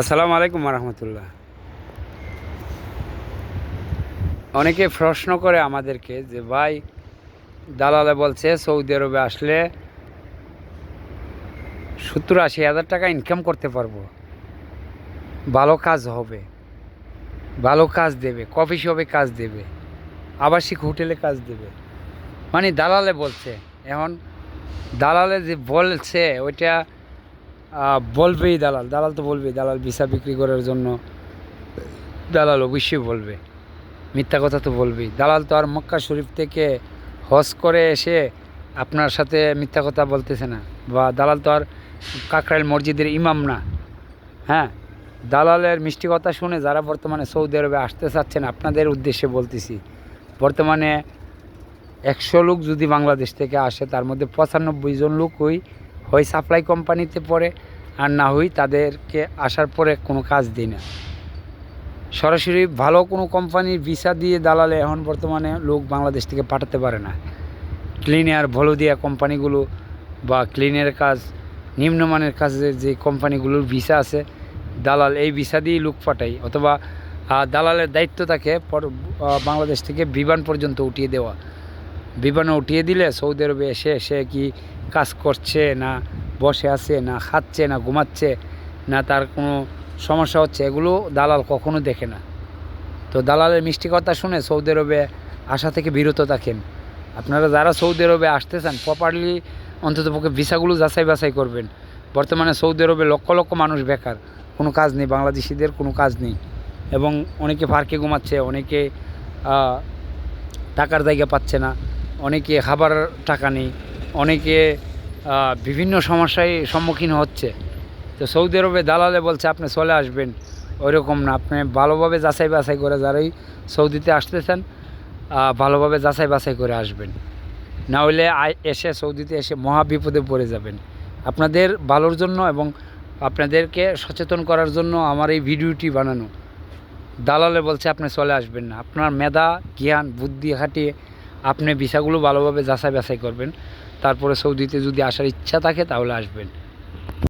আসসালামু আলাইকুম রহমতুল্লাহ অনেকে প্রশ্ন করে আমাদেরকে যে, ভাই, দালালে বলছে সৌদি আরবে আসলে সত্তর আশি হাজার টাকা ইনকাম করতে পারব। ভালো কাজ হবে, ভালো কাজ দেবে কফি শপে কাজ দেবে, আবাসিক হোটেলে কাজ দেবে। মানে দালালে বলছে, এখন দালালে যে বলছে, ওইটা বলবেই দালাল। দালাল তো বলবেই, দালাল ভিসা বিক্রি করার জন্য দালাল অবশ্যই বলবে। মিথ্যা কথা তো বলবেই। দালাল তো আর মক্কা শরীফ থেকে হজ করে এসে আপনার সাথে মিথ্যা কথা বলতেছে না। বা দালাল তো আর কাকরাইল মসজিদের ইমাম না। হ্যাঁ? দালালের মিষ্টি কথা শুনে যারা বর্তমানে সৌদি আরবে আসতে চাচ্ছেন, আপনাদের উদ্দেশ্যে বলতেছি, বর্তমানে একশো লোক যদি বাংলাদেশ থেকে আসে, তার মধ্যে পঁচানব্বই জন লোক ওই হয় সাপ্লাই কোম্পানিতে পড়ে আর না হই তাদেরকে আসার পরে কোনো কাজ দিই না। সরাসরি ভালো কোনো কোম্পানির ভিসা দিয়ে দালালে এখন বর্তমানে লোক বাংলাদেশ থেকে পাঠাতে পারে না। ক্লিনার ভলোদিয়া কোম্পানিগুলো বা ক্লিনের কাজ, নিম্নমানের কাজে যে কোম্পানিগুলোর ভিসা আছে, দালাল এই ভিসা দিয়েই লোক পাঠাই। অথবা দালালের দায়িত্ব থাকে বাংলাদেশ থেকে বিমান পর্যন্ত উঠিয়ে দেওয়া। বিমানে উঠিয়ে দিলে সৌদি আরবে এসে সে কি কাজ করছে না বসে আছে, না খাচ্ছে, না ঘুমাচ্ছে, না তার কোনো সমস্যা হচ্ছে, এগুলো দালাল কখনো দেখে না। তো দালালের মিষ্টি কথা শুনে সৌদি আরবে আসা থেকে বিরত থাকেন। আপনারা যারা সৌদি আরবে আসতে চান প্রপারলি অন্তত পক্ষে ভিসাগুলো যাচাই বাছাই করবেন। বর্তমানে সৌদি আরবে লক্ষ লক্ষ মানুষ বেকার, কোনো কাজ নেই, বাংলাদেশিদের কোনো কাজ নেই। এবং অনেকে পার্কে ঘুমাচ্ছে, অনেকে টাকার জায়গা পাচ্ছে না। অনেকে খাবার টাকা নেই অনেকে বিভিন্ন সমস্যায় সম্মুখীন হচ্ছে। তো সৌদি আরবে দালালে বলছে আপনি চলে আসবেন। ওইরকম না আপনি ভালোভাবে যাচাই বাছাই করে যারাই সৌদিতে আসতেছেন আহ, ভালোভাবে যাচাই বাছাই করে আসবেন। না হলে এসে সৌদিতে এসে মহা বিপদে পড়ে যাবেন। আপনাদের ভালোর জন্য এবং আপনাদেরকে সচেতন করার জন্য আমার এই ভিডিওটি বানানো। দালালে বলছে আপনি চলে আসবেন না। আপনার মেধা জ্ঞান বুদ্ধি খাটিয়ে আপনি ভিসাগুলো ভালোভাবে যাচাই বাছাই করবেন। তারপরে সৌদিতে যদি আসার ইচ্ছা থাকে তাহলে আসবেন।